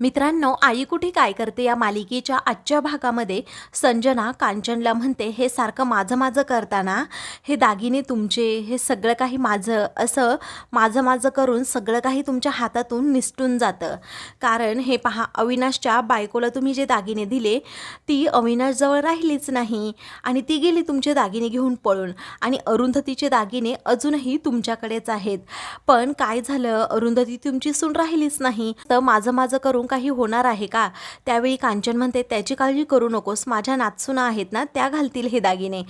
मित्रांनो आई कुठे काय करते या मालिकेच्या आजच्या भागामध्ये? संजना कांचनला म्हणते हे सारखं माझं माझं करताना हे दागिने तुमचे हे सगळं काही माझं असं माझं माझं करून सगळं काही तुमच्या हातातून निसटून जातं. कारण हे पहा अविनाशच्या बायकोला तुम्ही जे दागिने दिले ती अविनाशजवळ राहिलीच नाही आणि ती गेली तुमचे दागिने घेऊन पळून आणि अरुंधतीचे दागिने अजूनही तुमच्याकडेच आहेत. पण काय झालं? अरुंधती तुमची सून राहिलीच नाही. तर माझं माझं करून काही होणार आहे का? त्यावेळी कांचन म्हणते त्याची काळजी करू नकोस. माझ्या नाचुना आहेत ना त्या घालतील हे दागिने.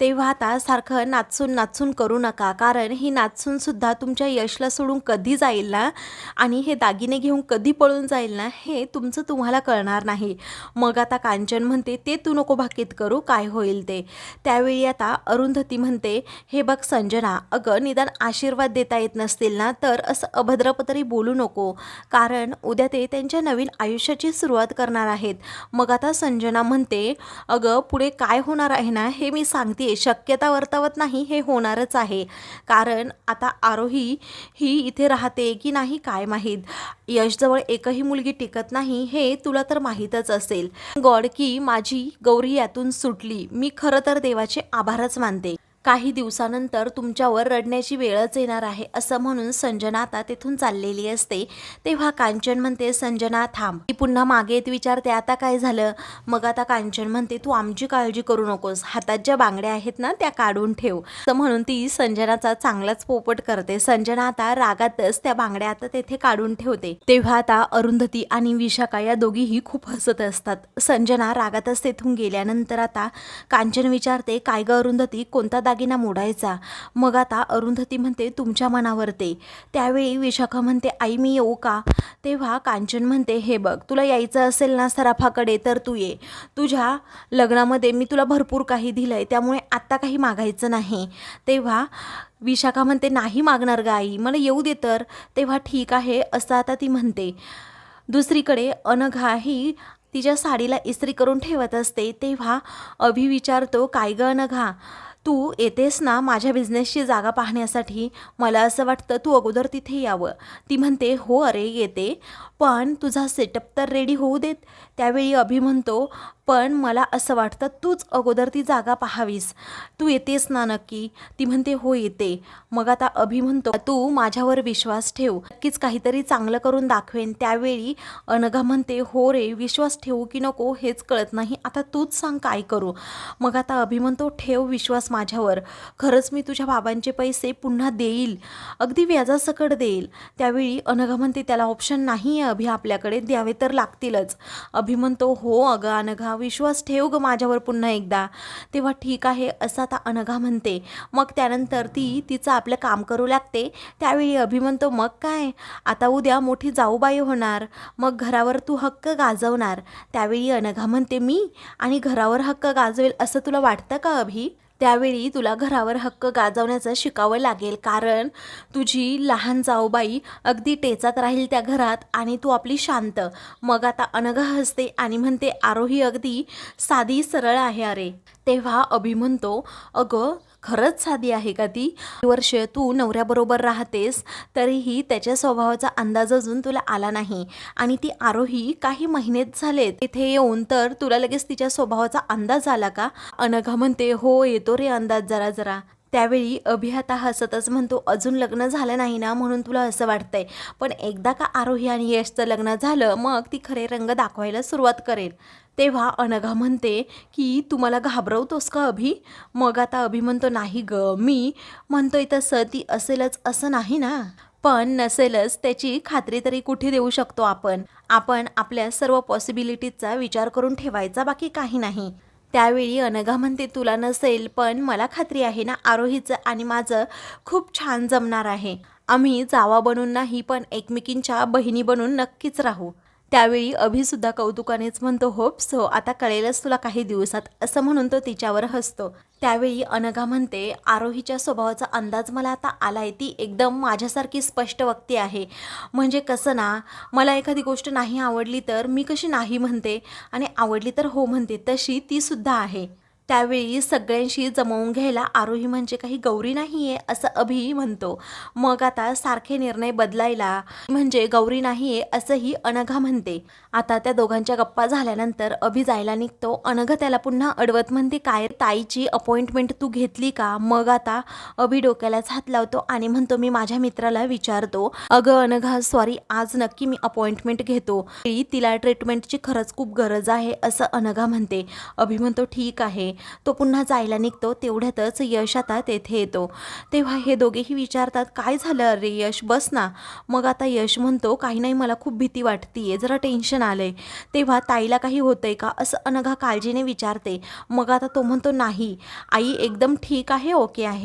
तेव्हा आता सारखं नाचून नाचून करू नका. कारण ही नाचसूनसुद्धा तुमच्या यशला सोडून कधी जाईल ना? आणि हे दागिने घेऊन कधी पळून जाईल ना? हे तुमचं तुम्हाला कळणार नाही. मग आता कांचन म्हणते ते तू नको भाकीत करू. काय होईल ते? त्यावेळी आता अरुंधती म्हणते हे बघ संजना अगं निदान आशीर्वाद देता येत नसतील ना? तर असं अभद्रपतरी बोलू नको. कारण उद्या ते त्यांच्या नवीन आयुष्याची सुरुवात करणार आहेत. मग आता संजना म्हणते अगं पुढे काय होणार आहे ना हे मी सांगते. शक्यता वर्तवत नाही हे होणारच आहे. कारण आता आरोही ही इथे राहते की नाही काय माहीत. यशजवळ एकही मुलगी टिकत नाही हे तुला तर माहीतच असेल. गॉड की माझी गौरी यातून सुटली. मी खरं तर देवाचे आभारच मानते. काही दिवसानंतर तुमच्यावर रडण्याची वेळच येणार आहे असं म्हणून संजना आता तिथून चाललेली असते. तेव्हा कांचन म्हणते संजना थांब. ती पुन्हा मागे येत विचारते आता काय झालं? मग आता कांचन म्हणते तू आमची काळजी करू नकोस. हातात ज्या बांगड्या आहेत ना त्या काढून ठेव. असं म्हणून ती संजनाचा चांगलाच पोपट करते. संजना आता रागातच त्या बांगड्या आता तेथे काढून ठेवते. तेव्हा आता अरुंधती आणि विशाखा या दोघीही खूप हसत असतात. संजना रागातच तेथून गेल्यानंतर आता कांचन विचारते काय ग अरुंधती? कोणता दागिना मोडायचा. मग आता अरुंधती म्हणते तुमच्या मनावर ते. त्यावेळी विशाखा म्हणते आई मी येऊ का? तेव्हा कांचन म्हणते हे बघ तुला यायचं असेल ना सराफाकडे तर तू ये. तुझ्या लग्नामध्ये मी तुला भरपूर काही दिलं आहे त्यामुळे आत्ता काही मागायचं नाही. तेव्हा विशाखा म्हणते नाही मागणार ग आई मला येऊ दे तर. तेव्हा ठीक आहे असं आता ती म्हणते. दुसरीकडे अनघा ही तिच्या साडीला इस्त्री करून ठेवत असते. तेव्हा अभि विचारतो काय गं अनघा? तू येतेस ना माझ्या बिझनेसची जागा पाहण्यासाठी मला असं वाटतं तू अगोदर तिथे यावं. ती म्हणते हो अरे येते. पण तुझा सेटअप तर रेडी होऊ देत. त्यावेळी अभि म्हणतो पण मला असं वाटतं तूच अगोदर ती जागा पाहावीस. तू येतेस ना नक्की? ती म्हणते हो येते. मग आता अभि म्हणतो तू माझ्यावर विश्वास ठेव. नक्कीच काहीतरी चांगलं करून दाखवेन. त्यावेळी अनघा म्हणते हो रे विश्वास ठेवू की नको हेच कळत नाही. आता तूच सांग काय करू. मग आता अभि म्हणतो ठेव विश्वास माझ्यावर. खरंच मी तुझ्या बाबांचे पैसे पुन्हा देईल. अगदी व्याजासकट देईल. त्यावेळी अनघा म्हणते त्याला ऑप्शन नाही आहे अभि आपल्याकडे द्यावे तर लागतीलच. अभि म्हणतो हो अगं अनघा विश्वास ठेव ग माझ्यावर पुन्हा एकदा. तेव्हा ठीक आहे असं आता अनघा म्हणते. मग त्यानंतर ती तिचं आपलं काम करू लागते. त्यावेळी अभि म्हणतो मग काय? आता उद्या मोठी जाऊबाई होणार. मग घरावर तू हक्क गाजवणार. त्यावेळी अनघा म्हणते मी? आणि घरावर हक्क गाजवेल असं तुला वाटतं का अभि? त्यावेळी तुला घरावर हक्क गाजवण्याचं शिकावं लागेल. कारण तुझी लहान जाऊबाई अगदी टेचात राहील त्या घरात आणि तू आपली शांत. मग आता अनघा हसते आणि म्हणते आरोही अगदी साधी सरळ आहे अरे. तेव्हा अभि म्हणतो अगं खरंच साधी आहे का ती? वर्ष तू नवऱ्याबरोबर राहतेस तरीही त्याच्या स्वभावाचा अंदाज अजून तुला आला नाही. आणि ती आरोही काही महिनेच झालेत. इथे येऊन तर तुला लगेच तिच्या स्वभावाचा अंदाज आला का? अनघा म्हणते हो येतो रे अंदाज जरा जरा. त्यावेळी अभि आता हसतच म्हणतो अजून लग्न झालं नाही ना म्हणून तुला असं वाटतंय. पण एकदा का आरोही आणि यशचं लग्न झालं मग ती खरे रंग दाखवायला सुरुवात करेल. तेव्हा अनघा म्हणते की तू मला घाबरवतोस का अभि? मग आता अभि म्हणतो नाही ग मी म्हणतोय तसं ती असेलच असं नाही ना. पण नसेलच त्याची खात्री तरी कुठे देऊ शकतो आपण? आपण आपल्या सर्व पॉसिबिलिटीजचा विचार करून ठेवायचा बाकी काही नाही. त्यावेळी अनघा म्हणते तुला नसेल पण मला खात्री आहे ना आरोहीचं आणि माझं खूप छान जमणार आहे. आम्ही जावा बनून नाही पण एकमेकींच्या बहिणी बनून नक्कीच राहू. त्यावेळी अभिसुद्धा कौतुकानेच म्हणतो होप सो आता कळेलच तुला काही दिवसात असं म्हणून तो तिच्यावर हसतो. त्यावेळी अनघा म्हणते आरोहीच्या स्वभावाचा अंदाज मला आता आलाय ती एकदम माझ्यासारखी स्पष्ट वक्ती आहे. म्हणजे कसं ना मला एखादी गोष्ट नाही आवडली तर मी कशी नाही म्हणते? आणि आवडली तर हो म्हणते तशी ती सुद्धा आहे. त्यावेळी सगळ्यांशी जमवून घ्यायला आरोही म्हणजे काही गौरी नाही आहे असं अभि म्हणतो. मग आता सारखे निर्णय बदलायला म्हणजे गौरी नाही आहे असंही अनघा म्हणते. आता त्या दोघांच्या गप्पा झाल्यानंतर अभि जायला निघतो. अनघा त्याला पुन्हा अडवत म्हणते काय ताईची अपॉइंटमेंट तू घेतली का? मग आता अभि डोक्यालाच हात लावतो आणि म्हणतो मी माझ्या मित्राला विचारतो. अगं अनघा सॉरी आज नक्की मी अपॉइंटमेंट घेतो. तिला ट्रीटमेंटची खरंच खूप गरज आहे असं अनघा म्हणते. अभि म्हणतो ठीक आहे. तो पुन्हा जायला निघतो. तेवढ्यातच यश आता तेथे येतो. तेव्हा हे दोघेही विचारतात काय झालं? अरे यश बस ना. मग आता यश म्हणतो काही नाही मला खूप भीती वाटतीये. जरा टेन्शन आलंय. तेव्हा ताईला काही होतंय का? असं अनघा काळजीने विचारते. मग आता तो म्हणतो नाही. आई एकदम ठीक आहे ओके आहे.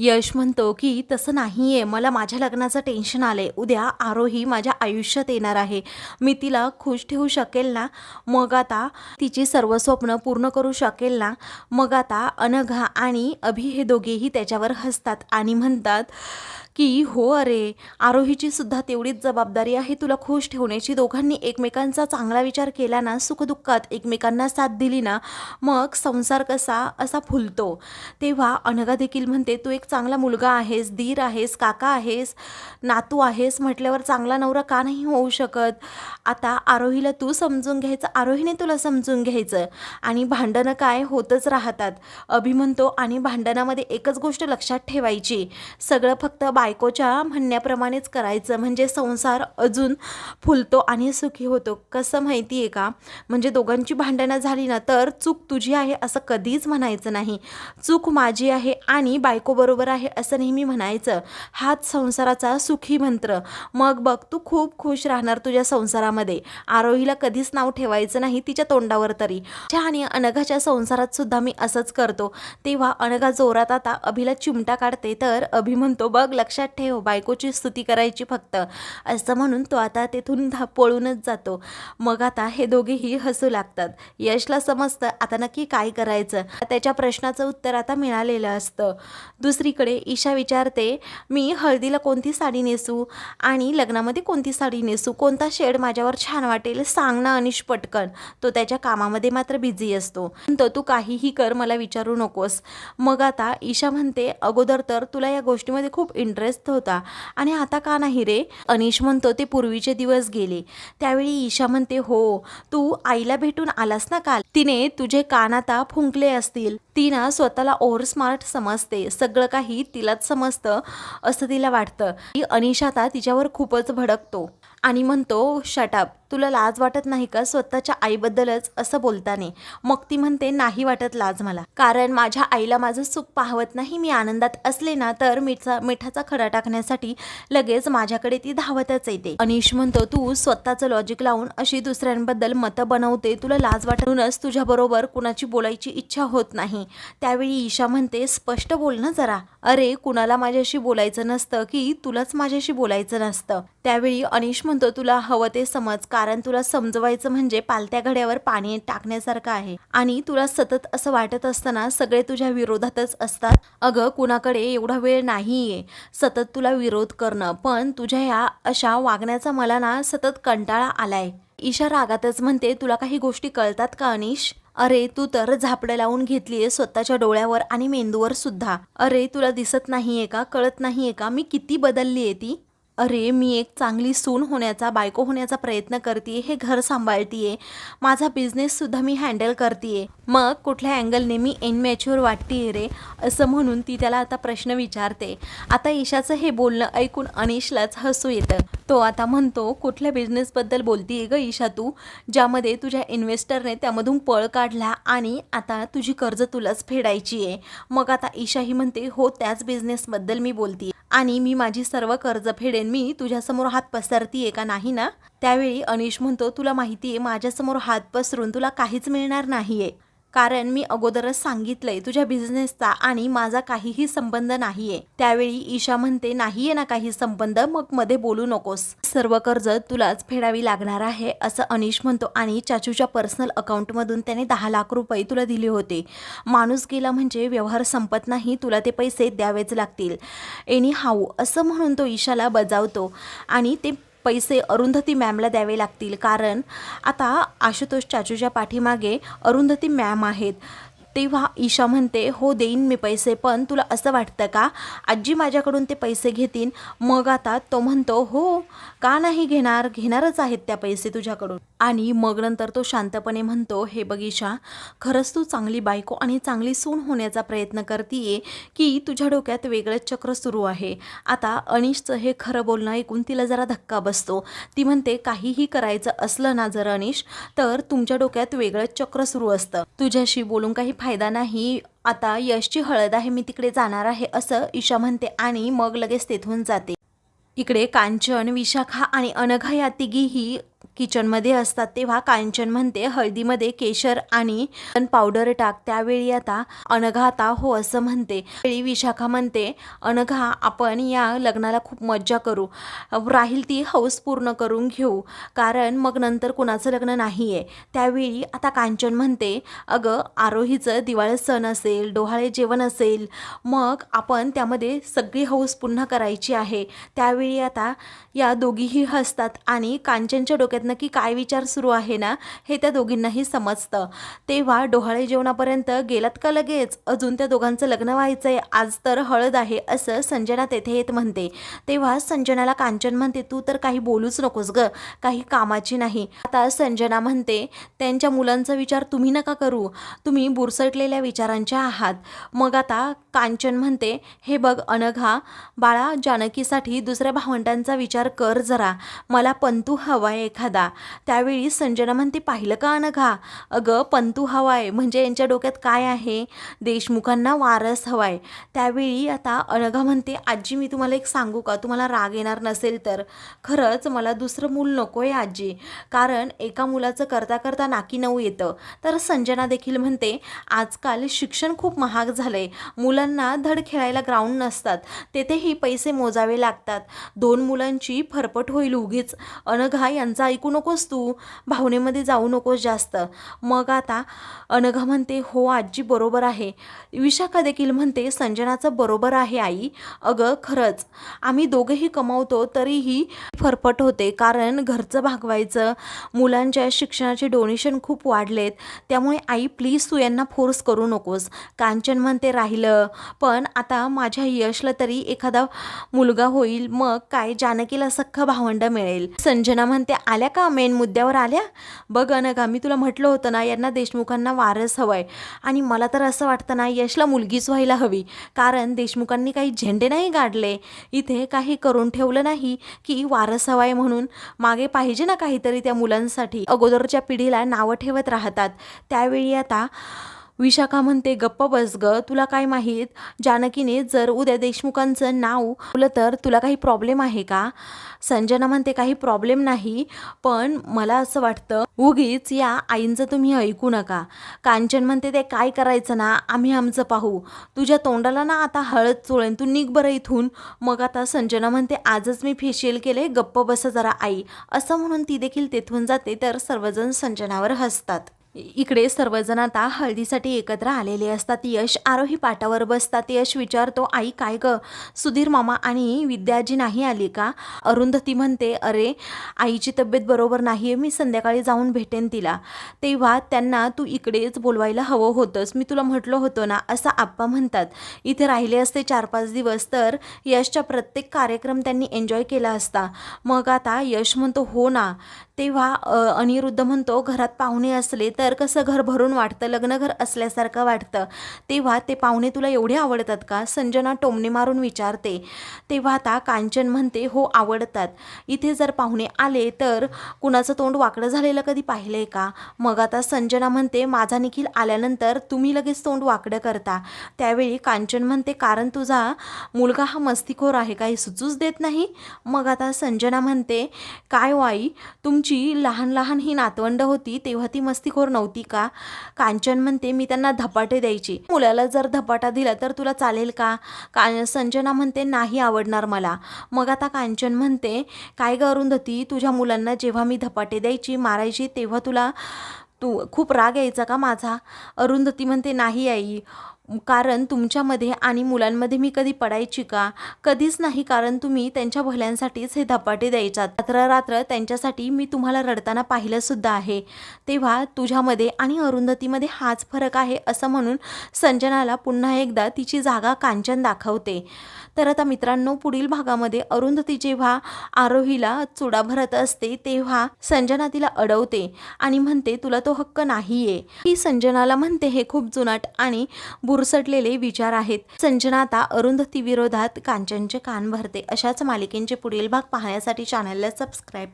यश म्हणतो की तसं नाही आहे मला माझ्या लग्नाचं टेन्शन आलं आहे उद्या आरोही माझ्या आयुष्यात येणार आहे. मी तिला खुश ठेवू शकेल ना? मग आता तिची सर्व स्वप्न पूर्ण करू शकेल ना? मग आता अनघा आणि अभि हे दोघेही त्याच्यावर हसतात आणि म्हणतात की हो अरे आरोहीची सुद्धा तेवढीच जबाबदारी आहे तुला खुश ठेवण्याची. दोघांनी एकमेकांचा चांगला विचार केला ना सुखदुःखात एकमेकांना साथ दिली ना मग संसार कसा असा फुलतो. तेव्हा अनघा देखील म्हणते तू एक चांगला मुलगा आहेस धीर आहेस काका आहेस नातू आहेस म्हटल्यावर चांगला नवरा का नाही होऊ शकत? आता आरोहीला तू समजून घ्यायचं आरोहीने तुला समजून घ्यायचं. आणि भांडणं काय होतच राहतात. अभि म्हणतो आणि भांडणामध्ये एकच गोष्ट लक्षात ठेवायची. सगळं फक्त बायकोच्या म्हणण्याप्रमाणेच करायचं. म्हणजे संसार अजून फुलतो आणि सुखी होतो. कसं माहिती आहे का? म्हणजे दोघांची भांडणं झाली ना तर चूक तुझी आहे असं कधीच म्हणायचं नाही. चूक माझी आहे आणि बायको बरोबर आहे असं नेहमी म्हणायचं. हाच संसाराचा सुखी मंत्र. मग बघ तू खूप खुश राहणार तुझ्या संसारामध्ये. आरोहीला कधीच नाव ठेवायचं नाही तिच्या तोंडावर तरी. आणि अनघाच्या संसारात सुद्धा मी असंच करतो. तेव्हा अनघा जोरात आता अभिला चिमटा काढते तर अभि म्हणतो बघ लक्षात ठेव बायकोची स्तुती करायची फक्त. असं म्हणून तो आता तेथून धा पळूनच जातो. मग आता हे दोघेही हसू लागतात. यशला समजतं आता नक्की काय करायचं? त्याच्या प्रश्नाचं उत्तर आता मिळालेलं असतं. दुसरीकडे ईशा विचारते मी हळदीला कोणती साडी नेसू? आणि लग्नामध्ये कोणती साडी नेसू? कोणता शेड माझ्यावर छान वाटेल? सांग ना अनिश पटकन. तो त्याच्या कामामध्ये मात्र बिझी असतो. तर तू काहीही कर मला विचारू नकोस. मग आता ईशा म्हणते अगोदर तर तुला या गोष्टीमध्ये खूप इंटरेस्ट होता. आणि आता का नाही रे? अनिश म्हणतो ते पूर्वीचे दिवस गेले. त्यावेळी ईशा म्हणते हो तू आईला भेटून आलास ना काल? तिने तुझे कान आता फुंकले असतील. ती ना स्वतःला ओव्हर स्मार्ट समजते. सगळं काही तिलाच समजतं असं तिला वाटतं. की अनिश आता तिच्यावर खूपच भडकतो. आणि म्हणतो शटअप तुला लाज वाटत नाही का स्वतःच्या आईबद्दलच असं बोलताने? मग ती म्हणते नाही वाटत लाज मला. कारण माझ्या आईला माझं सुख पाहवत नाही. मी आनंदात असले ना तर मिठा मिठाचा खडा टाकण्यासाठी लगेच माझ्याकडे ती धावतच येते. अनिश म्हणतो तू स्वतःचं लॉजिक लावून अशी दुसऱ्यांबद्दल मतं बनवते. तुला लाज वाटूनच तुझ्याबरोबर कुणाची बोलायची इच्छा होत नाही. त्यावेळी ईशा म्हणते स्पष्ट बोल ना जरा. अरे कुणाला माझ्याशी बोलायचं नसतं की तुलाच माझ्याशी बोलायचं नसतं. त्यावेळी अनिश म्हणतो तुला हवं ते समज कारण तुला समजवायचं म्हणजे पालत्या घड्यावर पाणी टाकण्यासारखं आहे. आणि तुला सतत असं वाटत असताना सगळे तुझ्या विरोधातच असतात. अगं कुणाकडे एवढा वेळ नाहीये. सतत तुला विरोध करणं. पण तुझ्या ह्या अशा वागण्याचा मला ना सतत कंटाळा आलाय. ईशा रागातच म्हणते तुला काही गोष्टी कळतात का अनिश? अरे तू तर झापडं लावून घेतलीये स्वतःच्या डोळ्यावर आणि मेंदूवर सुद्धा. अरे तुला दिसत नाहीये का कळत नाहीये का मी किती बदलली आहे ती? अरे मी एक चांगली सून होण्याचा बायको होण्याचा प्रयत्न करते हे घर सांभाळतीये. माझा बिझनेससुद्धा मी हँडल करते मग कुठल्या अँगलने मी इनमॅच्युअर वाटते रे? असं म्हणून ती त्याला आता प्रश्न विचारते. आता ईशाचं हे बोलणं ऐकून अनिशलाच हसू येतं. तो आता म्हणतो कुठल्या बिझनेसबद्दल बोलतीये ग ईशा तू? ज्यामध्ये तुझ्या इन्व्हेस्टरने त्यामधून पळ काढला आणि आता तुझी कर्ज तुलाच फेडायची आहे मग आता ईशा ही म्हणते हो त्याच बिझनेसबद्दल मी बोलतीये. आणि मी माझी सर्व कर्ज फेडेन मी तुझ्यासमोर हात पसरतीये का नाही ना? त्यावेळी अनिश म्हणतो तुला माहिती आहे माझ्यासमोर हात पसरून तुला काहीच मिळणार नाहीये. कारण मी अगोदरच सांगितलंय तुझ्या बिझनेसचा आणि माझा काहीही संबंध नाहीये. त्यावेळी ईशा म्हणते नाहीये ना काही संबंध मग मध्ये बोलू नकोस. सर्व कर्ज तुलाच फेडावी लागणार आहे असं अनिश म्हणतो आणि चाचूच्या पर्सनल अकाउंटमधून त्याने दहा लाख रुपये तुला दिले होते. माणूस गेला म्हणजे व्यवहार संपत नाही तुला ते पैसे द्यावेच लागतील. एनी हाऊ असं म्हणून तो ईशाला बजावतो आणि ते पैसे अरुंधती मॅमला द्यावे लागतील. कारण आता आशुतोष चाचूच्या पाठीमागे अरुंधती मॅम आहेत. तेव्हा ईशा म्हणते हो देईन मी पैसे पण तुला असं वाटतं का? आजी माझ्याकडून ते पैसे घेतील मग आता तो म्हणतो हो का नाही घेणार? घेणारच आहेत त्या पैसे तुझ्याकडून. आणि मग नंतर तो शांतपणे म्हणतो हे बगीशा खरंच तू चांगली बायको आणि चांगली सून होण्याचा प्रयत्न करतीये की तुझ्या डोक्यात वेगळंच चक्र सुरू आहे. आता अनिशचं हे खरं बोलणं ऐकून तिला जरा धक्का बसतो. ती म्हणते काहीही करायचं असलं ना जर अनिश तर तुमच्या डोक्यात वेगळंच चक्र सुरू असतं. तुझ्याशी बोलून काही फायदा नाही. आता यशची हळद आहे मी तिकडे जाणार आहे असं ईशा म्हणते आणि मग लगेच तेथून जाते. इकडे कांचन विशाखा आणि अनघा या तिघीही किचनमध्ये असतात तेव्हा कांचन म्हणते हळदीमध्ये केशर आणि पावडर टाक त्यावेळी आता अनघा आता हो असं म्हणते. वेळी विशाखा म्हणते अनघा आपण या लग्नाला खूप मज्जा करू. राहील ती हौस पूर्ण करून घेऊ कारण मग नंतर कुणाचं लग्न नाही आहे त्यावेळी आता कांचन म्हणते अगं आरोहीचं दिवाळी सण असेल डोहाळे जेवण असेल मग आपण त्यामध्ये सगळी हौस पुन्हा करायची आहे. त्यावेळी आता या दोघीही हसतात आणि कांचनच्या डोक्यात नक्की काय विचार सुरू आहे ना हे त्या दोघींनाही समजतं. तेव्हा डोहाळे जेवणापर्यंत गेलात का लगेच? अजून त्या दोघांचं लग्न व्हायचं आहे आज तर हळद आहे असं संजना तेथे येत म्हणते. तेव्हा संजनाला कांचन म्हणते तू तर काही बोलूच नकोस ग काही कामाची नाही. आता संजना म्हणते त्यांच्या मुलांचा विचार तुम्ही नका करू तुम्ही बुरसटलेल्या विचारांच्या आहात. मग आता कांचन म्हणते हे बघ अनघा बाळा जानकीसाठी दुसऱ्या भावंडांचा विचार कर जरा मला पंतू आहे एखादा. त्यावेळी संजना म्हणते पाहिलं का अनघा अगं पंतू हवाय म्हणजे यांच्या डोक्यात काय आहे? देशमुखांना वारस हवाय. त्यावेळी आता अनघा म्हणते आजी मी तुम्हाला एक सांगू का? तुम्हाला राग येणार नसेल तर. खरंच मला दुसरं मूल नको आहे आजी. कारण एका मुलाचं करता करता नाकी नऊ येतं. तर संजना देखील म्हणते आजकाल शिक्षण खूप महाग झालंय. मुलांना धड खेळायला ग्राउंड नसतात. तेथेही पैसे मोजावे लागतात. दोन मुलांची फरफट होईल उगीच. अनघा यांचा ऐकू नकोस तू भावनेमध्ये जाऊ नकोस जास्त. मग आता अनघा म्हणते हो आजी बरोबर आहे. विशाखा देखील म्हणते संजनाचं बरोबर आहे आई. अगं खरंच. आम्ही दोघेही कमावतो तरीही फरफट होते कारण घरचं भागवायचं मुलांच्या शिक्षणाचे डोनेशन खूप वाढलेत त्यामुळे आई प्लीज तू यांना फोर्स करू नकोस. कांचन म्हणते राहिलं. पण आता माझ्या यशला तरी एखादा मुलगा होईल मग काय जानकीला सख्ख भावंड मिळेल. संजना म्हणते आल्या का? मेन मुद्द्यावर आल्या? बघ अनघा मी तुला म्हटलं होतं ना यांना देशमुखांना वारस हवंय. आणि मला तर असं वाटतं ना यशला मुलगीच व्हायला हवी. कारण देशमुखांनी काही झेंडे नाही गाडले. इथे काही करून ठेवलं नाही की वारस हवाय म्हणून. मागे पाहिजे ना काहीतरी त्या मुलांसाठी. अगोदरच्या पिढीला नावं ठेवत राहतात. त्यावेळी आता विशाखा म्हणते गप्प बस ग तुला काय माहीत? जानकीने जर उद्या देशमुखांचं नाव ठेवलं तर तुला काही प्रॉब्लेम आहे का? संजना म्हणते काही प्रॉब्लेम नाही पण मला असं वाटतं उगीच या आईंचं तुम्ही ऐकू नका. कांचन म्हणते ते काय करायचं ना? आम्ही आमचं पाहू. तुझ्या तोंडाला ना आता हळद चोळेन तू निघ बरं इथून. मग आता संजना म्हणते आजच मी फेशियल केले गप्प बस जरा आई. असं म्हणून ती देखील तेथून जाते तर सर्वजण संजनावर हसतात. इकडे सर्वजण आता हळदीसाठी एकत्र आलेले असतात. यश आरोही पाटावर बसतात. यश विचारतो आई काय ग? सुधीर मामा आणि विद्याजी नाही आली का? अरुंधती म्हणते अरे आईची तब्येत बरोबर नाही आहे मी संध्याकाळी जाऊन भेटेन तिला. तेव्हा त्यांना तू इकडेच बोलवायला हवं होतंस. मी तुला म्हटलं होतं ना? असं आप्पा म्हणतात. इथे राहिले असते चार पाच दिवस तर यशच्या प्रत्येक कार्यक्रम त्यांनी एन्जॉय केला असता. मग आता यश म्हणतो हो ना. तेव्हा अनिरुद्ध म्हणतो घरात पाहुणे असले तर कसं घर भरून वाटतं? लग्नघर असल्यासारखं वाटतं. तेव्हा ते पाहुणे तुला एवढे आवडतात का? संजना टोमणे मारून विचारते. तेव्हा आता कांचन म्हणते हो आवडतात. इथे जर पाहुणे आले तर कुणाचं तोंड वाकडं झालेलं कधी पाहिलंय का? मग आता संजना म्हणते माझा निखिल आल्यानंतर तुम्ही लगेच तोंड वाकडं करता. त्यावेळी कांचन म्हणते कारण तुझा मुलगा हा मस्तीखोर आहे काही सुचूच देत नाही? मग आता संजना म्हणते काय हो वाई तुमची तुमची लहान लहान ही नातवंड होती तेव्हा ती मस्तीखोर नव्हती का? कांचन म्हणते मी त्यांना धपाटे द्यायची. मुलाला जर धपाटा दिला तर तुला चालेल का का संजना म्हणते नाही आवडणार मला. मग आता कांचन म्हणते काय ग अरुंधती तुझ्या मुलांना जेव्हा मी धपाटे द्यायची मारायची तेव्हा तुला तू खूप राग यायचा का माझा अरुंधती म्हणते नाही आई. कारण तुमच्यामध्ये आणि मुलांमध्ये मी कधी पडायची का? कधीच नाही कारण तुम्ही त्यांच्या भल्यांसाठीच हे धपाटे द्यायचात. रात्र रात्र त्यांच्यासाठी मी तुम्हाला रडताना पाहिलंसुद्धा आहे. तेव्हा तुझ्यामध्ये आणि अरुंधतीमध्ये हाच फरक आहे असं म्हणून संजनाला पुन्हा एकदा तिची जागा कांचन दाखवते. तर आता मित्रांनो पुढील भागामध्ये अरुंधती जेव्हा आरोहीला चुडा भरत असते तेव्हा संजना तिला अडवते आणि म्हणते तुला तो हक्क नाहीये. ही संजनाला म्हणते हे खूप जुनाट आणि बुरसटलेले विचार आहेत. संजना आता अरुंधती विरोधात कांचनचे कान भरते. अशाच मालिकेंचे पुढील भाग पाहण्यासाठी चॅनलला सबस्क्राईब